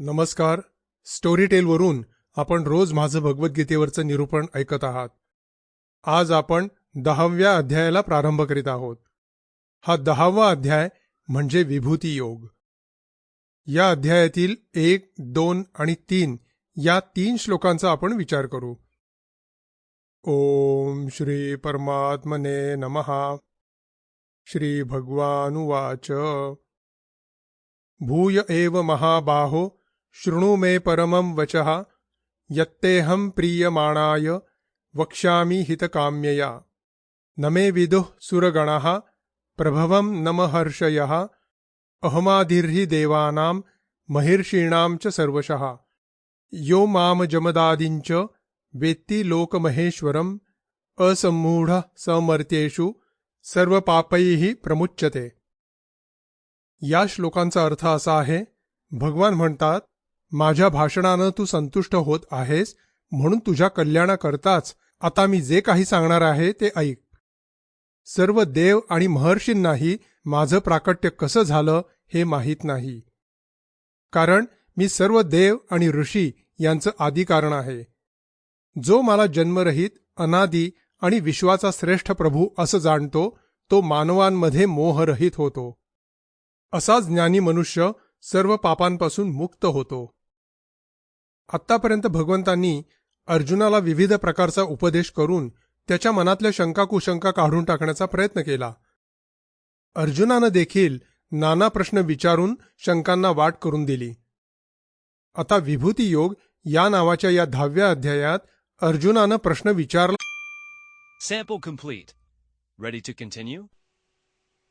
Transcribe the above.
नमस्कार. स्टोरी टेलवरून आपण रोज माझं भगवद्गीतेवरचं निरूपण ऐकत आहात. आज आपण दहाव्या अध्यायाला प्रारंभ करीत आहोत. हा दहावा अध्याय म्हणजे विभूती योग. या अध्यायातील एक दोन आणि तीन या तीन श्लोकांचा आपण विचार करू. ओम श्री परमात्मने नमहा श्री भगवानुवाच. भूय एव महाबाहो शृणु मे परमं वचः यत्तेऽहं प्रीयमाणाय वक्ष्यामि हितकाम्यया। न मे विदुः सुरगणः प्रभवं नमहर्षयः अहमाधिर्हि देवानां महिर्षीणां च सर्वशः। यो माम जमदादिञ्च वेत्ति लोकमहेश्वरम् असम्मूढः समर्त्येषु सर्वपापैः प्रमुच्यते। या श्लोकांचा अर्थ असा आहे भगवान म्हणतात माझ्या भाषणानं तू संतुष्ट होत आहेस म्हणून तुझ्या कल्याणाकरताच आता मी जे काही सांगणार आहे ते ऐक. सर्व देव आणि महर्षींनाही माझं प्राकट्य कसं झालं हे माहीत नाही. कारण मी सर्व देव आणि ऋषी यांचं आदी कारण आहे. जो मला जन्मरहित अनादी आणि विश्वाचा श्रेष्ठ प्रभू असं जाणतो तो मानवांमध्ये मोहरहित होतो. असाच ज्ञानी मनुष्य सर्व पापांपासून मुक्त होतो. आत्तापर्यंत भगवंतांनी अर्जुनाला विविध प्रकारचा उपदेश करून त्याच्या मनातल्या शंका कुशंका काढून टाकण्याचा प्रयत्न केला. अर्जुनानं देखील नाना प्रश्न विचारून शंकांना वाट करून दिली. आता विभूती योग या नावाच्या या दहाव्या अध्यायात अर्जुनानं प्रश्न विचारला.